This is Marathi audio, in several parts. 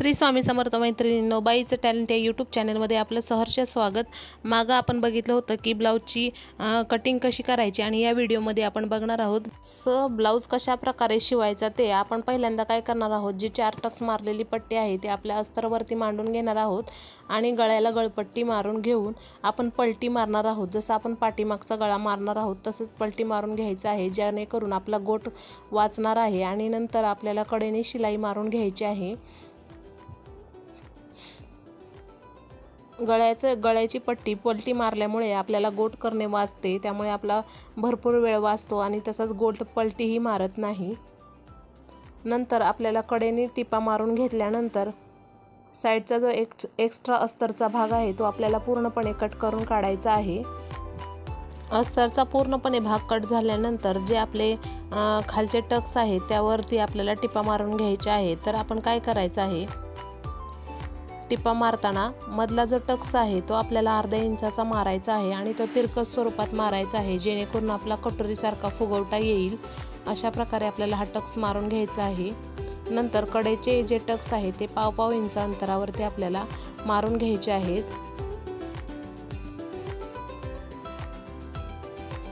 श्री स्वामी समर्थ मैत्रिणींनो बाईचं टॅलेंट या यूट्यूब चॅनलमध्ये आपलं सहर्ष स्वागत. मागं आपण बघितलं होतं की ब्लाऊजची कटिंग कशी करायची आणि या व्हिडिओमध्ये आपण बघणार आहोत. स ब्लाऊज कशा प्रकारे शिवायचा ते आपण पहिल्यांदा काय करणार आहोत? जी चार टक्स मारलेली पट्टी आहे ती आपल्या अस्तरवरती मांडून घेणार आहोत आणि गळ्याला गळपट्टी मारून घेऊन आपण पलटी मारणार आहोत. जसं आपण पाठीमागचा गळा मारणार आहोत तसंच पलटी मारून घ्यायचं आहे जेणेकरून आपला गोट वाचणार आहे आणि नंतर आपल्याला कडेने शिलाई मारून घ्यायची आहे. गळ्याचं गळ्याची पट्टी पलटी मारल्यामुळे आपल्याला गोट करणे वाचते. त्यामुळे आपला भरपूर वेळ वाचतो आणि तसंच गोट पलटीही मारत नाही. नंतर आपल्याला कडेने टिपा मारून घेतल्यानंतर साईडचा जो एक एक्स्ट्रा अस्तरचा भाग आहे तो आपल्याला पूर्णपणे कट करून काढायचा आहे. अस्तरचा पूर्णपणे भाग कट झाल्यानंतर जे आपले खालचे टक्स आहेत त्यावरती आपल्याला टिपा मारून घ्यायचे आहे. तर आपण काय करायचं आहे? टिपा मारताना मधला जो टक्स आहे तो आपल्याला अर्धा इंचाचा मारायचा आहे आणि तो तिरकस स्वरूपात मारायचा आहे जेणेकरून आपला कटोरीसारखा फुगवटा येईल. अशा प्रकारे आपल्याला हा टक्स मारून घ्यायचा आहे. नंतर कडेचे जे टक्स आहे ते पाव पाव इंच अंतरावरती आपल्याला मारून घ्यायचे आहेत.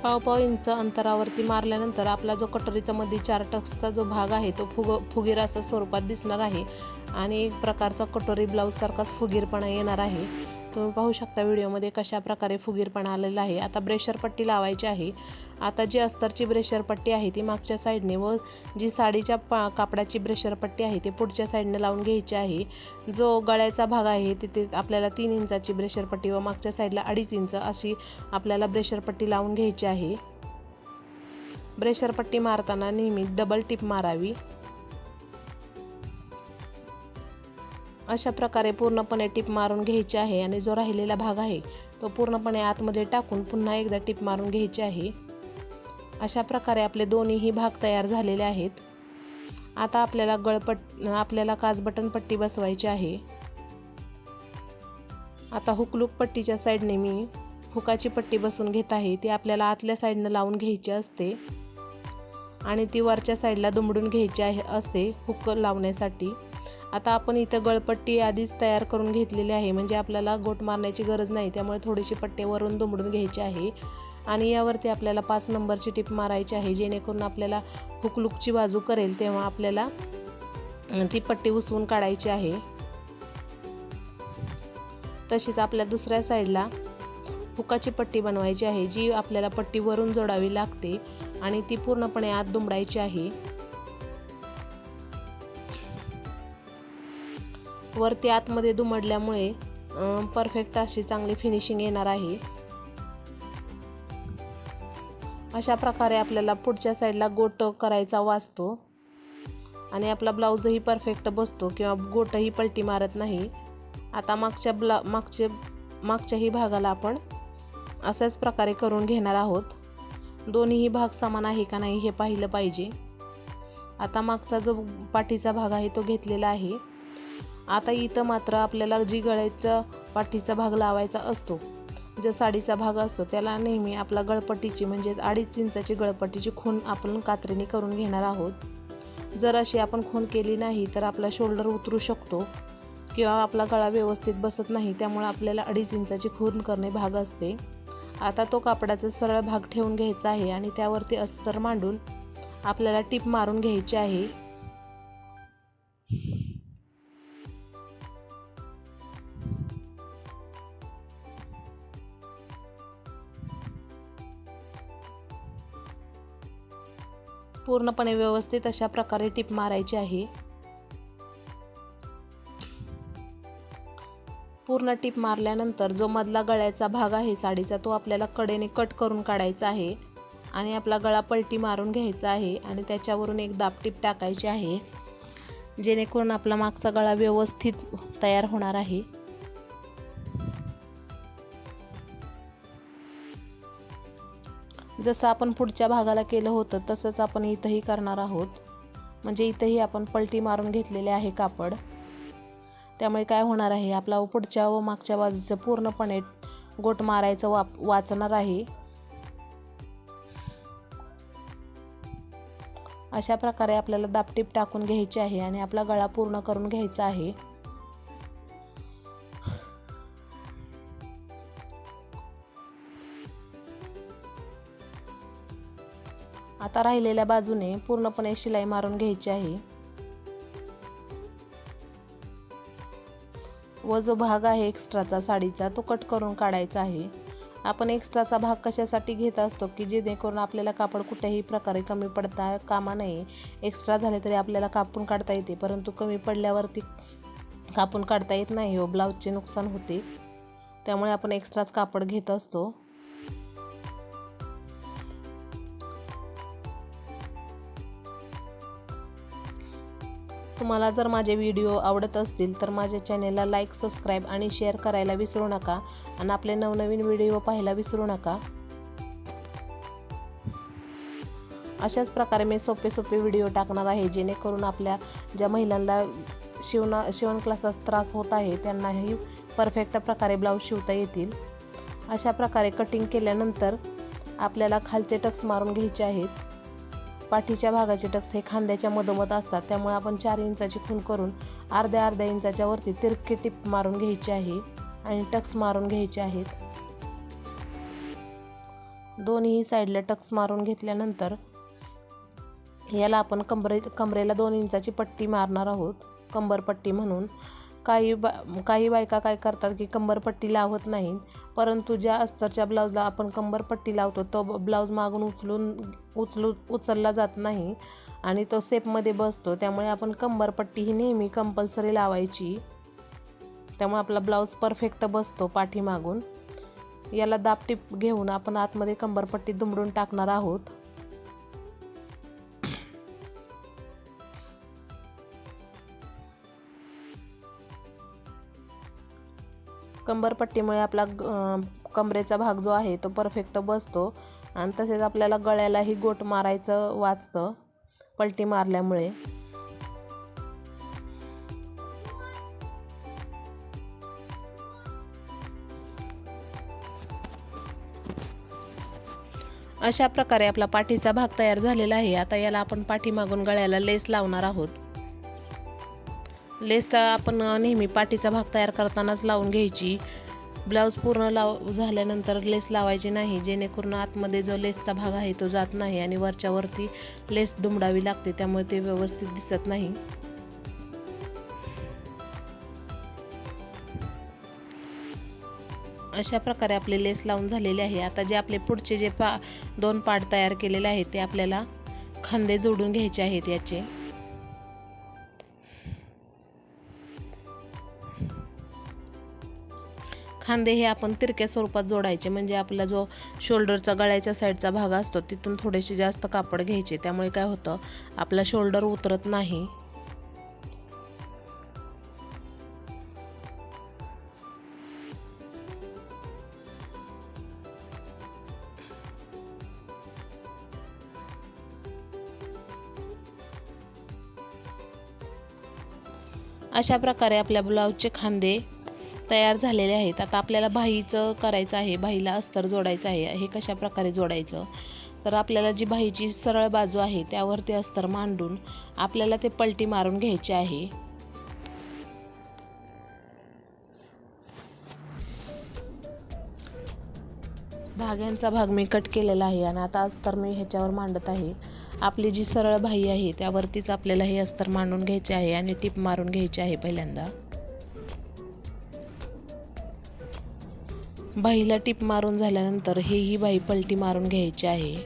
पाव पाव इंच अंतरावरती मारल्यानंतर आपला जो कटोरीचा मध्ये चार टक्सचा जो भाग आहे तो फुग फुगीर असा स्वरूपात दिसणार आहे. आणि एक प्रकारचा कटोरी ब्लाऊजसारखाच फुगीरपणा येणार आहे. तुम्ही पाहू शकता व्हिडिओमध्ये कशा प्रकारे फुगीरपणा आलेला आहे. आता ब्रेशर पट्टी लावायची आहे. आता जी अस्तरची ब्रेशर पट्टी आहे ती मागच्या साईडने व जी साडीच्या पा कापडाची ब्रेशर पट्टी आहे ती पुढच्या साईडने लावून घ्यायची आहे. जो गळ्याचा भाग आहे तिथे आपल्याला तीन इंचाची ब्रेशर पट्टी व मागच्या साईडला अडीच इंच अशी आपल्याला ब्रेशर पट्टी लावून घ्यायची आहे. ब्रेशर पट्टी मारताना नेहमी डबल टिप मारावी. अशा प्रकारे पूर्णपणे टिप मारून घ्यायची आहे आणि जो राहिलेला भाग आहे तो पूर्णपणे आतमध्ये टाकून पुन्हा एकदा टिप मारून घ्यायची आहे. अशा प्रकारे आपले दोन्हीही भाग तयार झालेले आहेत. आता आपल्याला गळपट आपल्याला काच बटन पट्टी बसवायची आहे. आता हुकलूक पट्टीच्या साईडने मी हुकाची पट्टी बसवून घेत आहे. ती आपल्याला आतल्या साईडनं लावून घ्यायची असते आणि ती वरच्या साईडला दुमडून घ्यायची आहे असते हुक लावण्यासाठी. आता आपण इथं गळपट्टी आधीच तयार करून घेतलेली आहे. म्हणजे आपल्याला गोट मारण्याची गरज नाही. त्यामुळे थोडीशी पट्टे वरून दुमडून घ्यायची आहे. आणि यावरती आपल्याला पाच नंबरची टिप मारायची आहे. जेणेकरून आपल्याला हुकलुकची बाजू करेल तेव्हा आपल्याला ती पट्टी उसवून काढायची आहे. तशीच आपल्या दुसऱ्या साईडला हुकाची पट्टी बनवायची आहे जी आपल्याला पट्टी वरून जोडावी लागते आणि ती पूर्णपणे आत दुमडायची आहे. वरती आतमध्ये दुमडल्यामुळे परफेक्ट अशी चांगली फिनिशिंग येणार आहे. अशा प्रकारे आपल्याला पुढच्या साईडला गोट करायचा वाचतो. आणि आपला ब्लाऊजही परफेक्ट बसतो किंवा गोटही पलटी मारत नाही. आता मागच्या ब्ला मागचे मागच्याही भागाला आपण अशाच प्रकारे करून घेणार आहोत. दोन्हीही भाग समान आहे का नाही हे पाहिलं पाहिजे. आता मागचा जो पाठीचा भाग आहे तो घेतलेला आहे. आता इथं मात्र आपल्याला जी गळ्याचा पाठीचा भाग लावायचा असतो जो साडीचा भाग असतो त्याला नेहमी आपला गळपट्टीची म्हणजेच अडीच इंचाची गळपट्टीची खून आपण कात्रीने करून घेणार आहोत. जर अशी आपण खून केली नाही तर आपला शोल्डर उतरू शकतो किंवा आपला गळा व्यवस्थित बसत नाही त्यामुळे आपल्याला अडीच इंचाची खून करणे भाग असते. आता तो कापडाचा सरळ भाग ठेवून घ्यायचा आहे आणि त्यावरती अस्तर मांडून आपल्याला टीप मारून घ्यायची आहे. पूर्णपणे व्यवस्थित अशा प्रकारे टीप मारायची आहे. पूर्ण टीप मारल्यानंतर जो मधला गळ्याचा भाग आहे साडीचा तो आपल्याला कडेने कट करून काढायचा आहे आणि आपला गळा पलटी मारून घ्यायचा आहे आणि त्याच्यावरून एक दाबटीप टाकायची आहे. जेणेकरून आपला मागचा गळा व्यवस्थित तयार होणार आहे. जसं आपण पुढच्या भागाला केलं होतं तसंच आपण इथंही करणार आहोत. म्हणजे इथंही आपण पलटी मारून घेतलेले आहे कापड. त्यामुळे काय होणार आहे? आपला पुढच्या व मागच्या बाजूचं पूर्णपणे गोट मारायचं वाप वाचणार आहे. अशा प्रकारे आपल्याला दापटीप टाकून घ्यायची आहे आणि आपला गळा पूर्ण करून घ्यायचा आहे. आता राहिलेल्या बाजूने पूर्णपणे शिलाई मारून घ्यायची आहे. व जो भाग आहे एक्स्ट्राचा साडीचा तो कट करून काढायचा आहे. आपण एक्स्ट्राचा भाग कशासाठी घेत असतो की जेणेकरून आपल्याला कापड कुठल्याही प्रकारे कमी पडता कामा नये. एक्स्ट्रा झाले तरी आपल्याला कापून काढता येते परंतु कमी पडल्यावरती कापून काढता येत नाही व ब्लाऊजचे नुकसान होते. त्यामुळे आपण एक्स्ट्राच कापड घेत असतो. तुम्हाला जर माझे व्हिडिओ आवडत असतील तर माझ्या चॅनेलला लाईक सबस्क्राईब आणि शेअर करायला विसरू नका आणि आपले नवनवीन व्हिडिओ पाहायला विसरू नका. अशाच प्रकारे मी सोपे सोपे व्हिडिओ टाकणार आहे जेणेकरून आपल्या ज्या महिलांना शिवणा शिवण क्लासास त्रास होत आहे त्यांनाही परफेक्ट प्रकारे ब्लाऊज शिवता येतील. अशा प्रकारे कटिंग केल्यानंतर आपल्याला खालचे टक्स मारून घ्यायचे आहेत. पाठीच्या भागाचे टक्स हे खांद्याच्या मधोमध असतात. त्यामुळे आपण चार इंचाची खून करून अर्ध्या अर्ध्या इंचाच्या वरती तिरके टिप मारून घ्यायची आहे आणि टक्स मारून घ्यायचे आहेत. दोन्ही साईडला टक्स मारून घेतल्यानंतर याला आपण कमरे कमरेला दोन इंचाची पट्टी मारणार आहोत. कंबरपट्टी म्हणून. काही बा काही बायका काय करतात की कंबरपट्टी लावत नाहीत. परंतु ज्या अस्तरच्या ब्लाऊजला आपण कंबरपट्टी लावतो तो ब्लाऊज मागून उचलून उचलू उचलला जात नाही आणि तो सेपमध्ये बसतो. त्यामुळे आपण कंबरपट्टी ही नेहमी कंपल्सरी लावायची. त्यामुळे आपला ब्लाऊज परफेक्ट बसतो पाठीमागून. याला दापटीप घेऊन आपण आतमध्ये कंबरपट्टी दुमडून टाकणार आहोत. कंबरपट्टीमुळे आपला कमरेचा भाग जो आहे तो परफेक्ट बसतो. आणि तसेच आपल्याला गळ्यालाही गोट मारायचं वाचतं पलटी मारल्यामुळे. अशा प्रकारे आपला पाठीचा भाग तयार झालेला आहे. आता याला आपण पाठीमागून गळ्याला लेस लावणार आहोत. लेसला आपण नेहमी पाठीचा भाग तयार करतानाच लावून घ्यायची. ब्लाऊज पूर्ण लाव झाल्यानंतर लेस लावायची नाही जेणेकरून आतमध्ये जो लेसचा भाग आहे तो जात नाही आणि वरच्यावरती लेस दुमडावी लागते त्यामुळे ते व्यवस्थित दिसत नाही. अशा प्रकारे आपले लेस लावून झालेले आहे. आता जे आपले पुढचे जे पा दोन पार्ट तयार केलेले आहेत ते आपल्याला खांदे जोडून घ्यायचे आहेत याचे. खांदे हे आपण तिरक्या स्वरूपात जोडायचे. म्हणजे आपला जो शोल्डरचा गळ्याच्या साईडचा भाग असतो तिथून थोडेसे जास्त कापड घ्यायचे. त्यामुळे काय होतं आपला शोल्डर उतरत नाही. अशा प्रकारे आपल्या ब्लाऊजचे खांदे तयार झालेले आहेत. आता आपल्याला बाहीचं करायचं आहे बाहीला अस्तर जोडायचं आहे हे कशा प्रकारे जोडायचं? तर आपल्याला जी बाहीची सरळ बाजू आहे त्यावर ते अस्तर मांडून आपल्याला ते पलटी मारून घ्यायचे आहे. धाग्यांचा भाग मी कट केलेला आहे आणि आता अस्तर मी ह्याच्यावर मांडत आहे. आपली जी सरळ बाही आहे त्यावरतीच आपल्याला हे अस्तर मांडून घ्यायचे आहे आणि टीप मारून घ्यायचे आहे पहिल्यांदा. बाईला टीप मारून झाल्यानंतर हे ही बाई पलटी मारून घ्यायची आहे.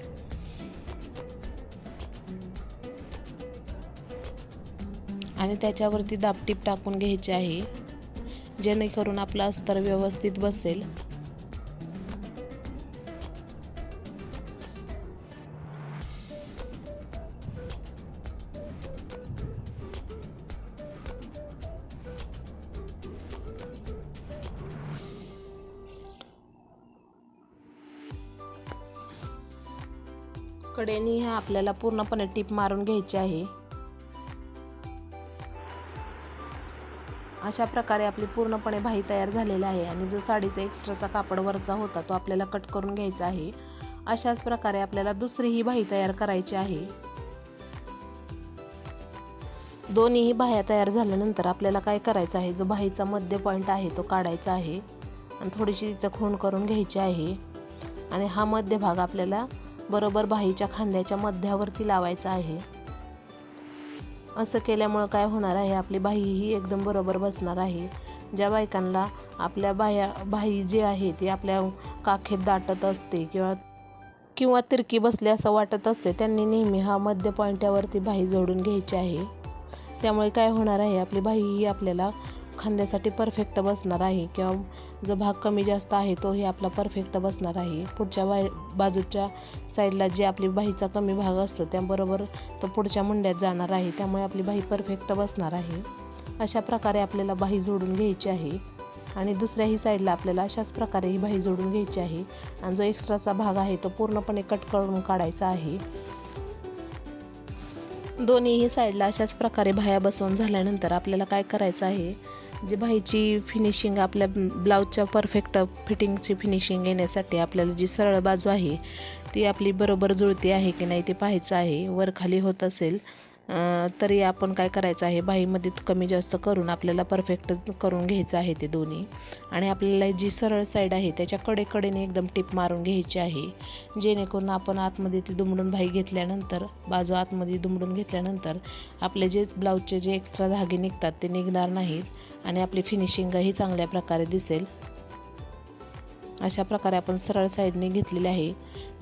आणि त्याच्यावरती दाबटीप टाकून घ्यायची आहे जेणेकरून आपलं अस्तर व्यवस्थित बसेल. कडेनी ह्या आपल्याला पूर्णपणे टीप मारून घ्यायची आहे. अशा प्रकारे आपली पूर्णपणे भाई तयार झालेली आहे आणि जो साडीचा एक्स्ट्राचा कापड वरचा होता तो आपल्याला कट करून घ्यायचा आहे. अशाच प्रकारे आपल्याला दुसरी ही तयार करायची आहे. दोन्हीही बाह्या तयार झाल्यानंतर आपल्याला काय करायचं आहे? जो बाहीचा मध्य पॉईंट आहे तो काढायचा आहे. आणि थोडीशी तिथं खूण करून घ्यायची आहे. आणि हा मध्य भाग आपल्याला बरोबर बाहीच्या खांद्याच्या मध्यावरती लावायचा आहे. असं केल्यामुळं काय होणार आहे? आपली बाही ही एकदम बरोबर बसणार आहे. ज्या बायकांना आपल्या बाया बाही जी आहे ती आपल्या काखेत दाटत असते किंवा किंवा तिरकी बसली असं वाटत असते त्यांनी नेहमी हा मध्य पॉईंट्यावरती बाही जोडून घ्यायची आहे. त्यामुळे काय होणार आहे? आपली बाही ही आपल्याला खांद्यासाठी परफेक्ट बसणार आहे किंवा जो भाग कमी जास्त आहे तोही आपला परफेक्ट बसणार आहे. पुढच्या बाय बाजूच्या साईडला जे आपली बाहीचा कमी भाग असतो त्याबरोबर तो पुढच्या मुंड्यात जाणार आहे. त्यामुळे आपली बाही परफेक्ट बसणार आहे. अशा प्रकारे आपल्याला बाही जोडून घ्यायची आहे. आणि दुसऱ्याही साईडला आपल्याला अशाच प्रकारे ही बाही जोडून घ्यायची आहे. आणि जो एक्स्ट्राचा भाग आहे तो पूर्णपणे कट करून काढायचा आहे. दोन्हीही साईडला अशाच प्रकारे बाह्या बसवून झाल्यानंतर आपल्याला काय करायचं आहे? जे बाहीची फिनिशिंग आपल्या ब्लाऊजच्या परफेक्ट फिटिंगची फिनिशिंग येण्यासाठी आपल्याला जी सरळ बाजू आहे ती आपली बरोबर जुळती आहे की नाही ते पाहायचं आहे. वर खाली होत असेल तरी आपण काय करायचं आहे? बाईमध्ये कमी जास्त करून आपल्याला परफेक्ट करून घ्यायचं आहे ते दोन्ही. आणि आपल्याला जी सरळ साईड आहे त्याच्या कडेकडेने एकदम टिप मारून घ्यायची आहे. जेणेकरून आपण आतमध्ये ती दुमडून बाई घेतल्यानंतर बाजू आतमध्ये दुमडून घेतल्यानंतर आपले जे ब्लाऊजचे जे एक्स्ट्रा धागे निघतात ते निघणार नाहीत. आणि आपली फिनिशिंगही चांगल्या प्रकारे दिसेल. अशा प्रकारे आपण सरळ साईडने घेतलेले आहे.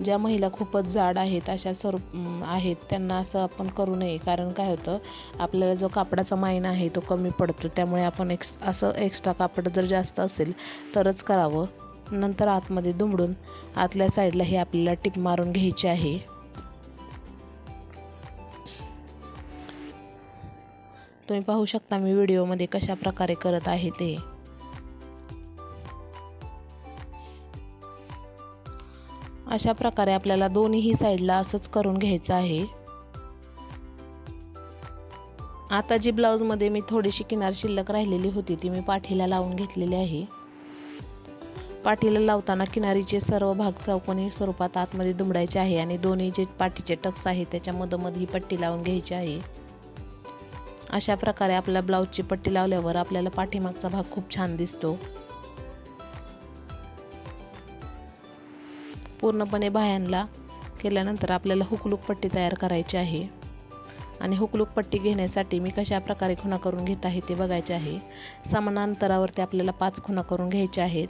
ज्या महिला खूपच जाड आहेत अशा स्वरूप आहेत त्यांना असं आपण करू नये. कारण काय होतं आपल्याला जो कापडाचा मायना आहे तो कमी पडतो. त्यामुळे आपण एक्स असं एक्स्ट्रा कापड जर जास्त असेल तरच करावं. नंतर आतमध्ये दुमडून आतल्या साईडला हे आपल्याला टिप मारून घ्यायची आहे. तुम्ही पाहू शकता मी व्हिडिओमध्ये कशा प्रकारे करत आहे ते. अशा प्रकारे आपल्याला दोन्हीही साईडला असंच करून घ्यायचं आहे. आता जी ब्लाऊजमध्ये मी थोडीशी किनार शिल्लक राहिलेली होती ती मी पाठीला लावून घेतलेली आहे. पाठीला लावताना किनारीचे सर्व भाग चौकोनी स्वरूपात आतमध्ये दुमडायचे आहे आणि दोन्ही जे पाठीचे टक्स आहे त्याच्या मधोमध ही पट्टी लावून घ्यायची आहे. अशा प्रकारे आपल्या ब्लाऊजची पट्टी लावल्यावर आपल्याला पाठीमागचा भाग खूप छान दिसतो. पूर्णपणे बाह्यांना केल्यानंतर आपल्याला हुकलूक पट्टी तयार करायची आहे. आणि हुकलूक पट्टी घेण्यासाठी मी कशा प्रकारे खुणा करून घेत आहे ते बघायचे आहे. समान अंतरावरती आपल्याला पाच खुणा करून घ्यायच्या आहेत.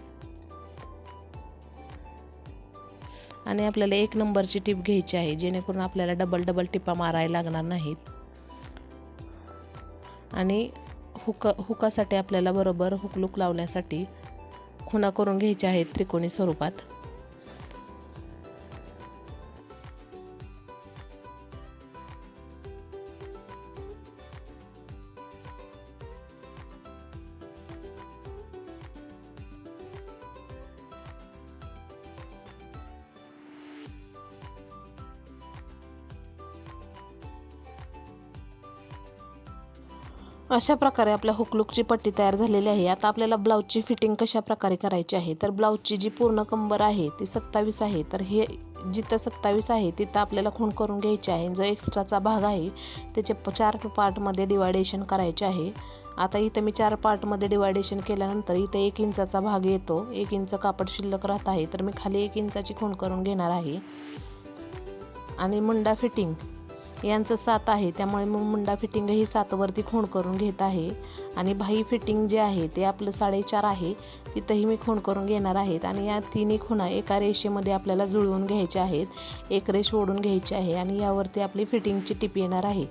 आणि आपल्याला एक नंबरची टीप घ्यायची आहे जेणेकरून आपल्याला डबल डबल टिपा मारायला लागणार नाहीत. आणि हुक हुकासाठी आपल्याला बरोबर हुकलूक लावण्यासाठी खुणा करून घ्यायच्या आहेत त्रिकोणी स्वरूपात. अशा प्रकारे आपल्या हुकलूकची पट्टी तयार झालेली आहे. आता आपल्याला ब्लाऊजची फिटिंग कशा प्रकारे करायची आहे? तर ब्लाऊजची जी पूर्ण कंबर आहे ती सत्तावीस आहे. तर हे जिथं सत्तावीस आहे तिथं आपल्याला खूण करून घ्यायची आहे. जो एक्स्ट्राचा भाग आहे त्याचे चार पार्टमध्ये डिवायडेशन करायचे आहे. आता इथं मी चार पार्टमध्ये डिवायडेशन केल्यानंतर इथं एक इंचाचा भाग येतो. एक इंच कापड शिल्लक राहत आहे. तर मी खाली एक इंचाची खूण करून घेणार आहे. आणि मुंडा फिटिंग यांचं सात आहे. त्यामुळे मग मुंडा फिटिंग ही सातवरती खूण करून घेत आहे. आणि भाई फिटिंग जे आहे ते आपलं साडेचार आहे तिथंही मी खूण करून घेणार आहेत. आणि या तिन्ही खुणा एका रेषेमध्ये आपल्याला जुळवून घ्यायच्या आहेत एक रेष ओढून घ्यायची आहे आणि यावरती आपली फिटिंगची टिप येणार आहे.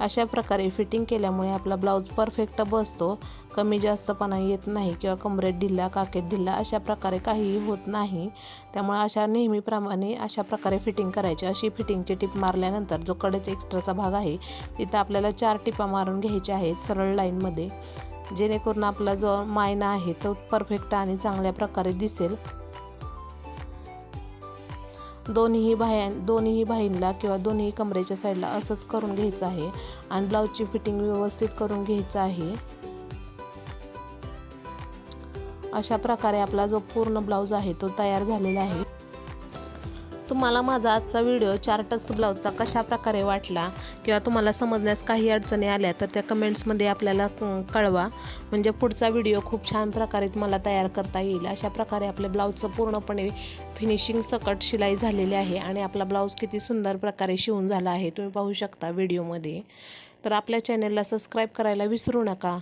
अशा प्रकारे फिटिंग केल्यामुळे आपला ब्लाऊज परफेक्ट बसतो कमी जास्तपणा येत नाही किंवा कमरेत ढिल्ला काकेत ढिल्ला अशा प्रकारे काहीही होत नाही. त्यामुळे अशा नेहमीप्रमाणे अशा प्रकारे फिटिंग करायची. अशी फिटिंगची टिप मारल्यानंतर जो कडेच एक्स्ट्राचा भाग आहे तिथं आपल्याला चार टिपा मारून घ्यायच्या आहेत सरळ लाईनमध्ये जेणेकरून आपला जो मायना आहे तो परफेक्ट आणि चांगल्या प्रकारे दिसेल. दोन्हीही बाह्या दोन्हीही बाहींना किंवा दोन्ही कमरेच्या साईडला असंच करून घ्यायचं आहे आणि ब्लाऊजची फिटिंग व्यवस्थित करून घ्यायचं आहे. अशा प्रकारे आपला जो पूर्ण ब्लाऊज आहे तो तयार झालेला आहे. तुम्हाला माझा आजचा व्हिडिओ चार टक्स ब्लाऊजचा कशा प्रकारे वाटला किंवा तुम्हाला समजण्यास काही अडचणी आल्या तर त्या कमेंट्समध्ये आपल्याला कळवा. म्हणजे पुढचा व्हिडिओ खूप छान प्रकारे तुम्हाला तयार करता येईल. अशा प्रकारे आपल्या ब्लाऊजचं पूर्णपणे फिनिशिंग सकट शिलाई झालेली आहे आणि आपला ब्लाऊज किती सुंदर प्रकारे शिवून झाला आहे. तुम्ही पाहू शकता व्हिडिओमध्ये तर आपल्या चॅनलला सबस्क्राईब करायला विसरू नका.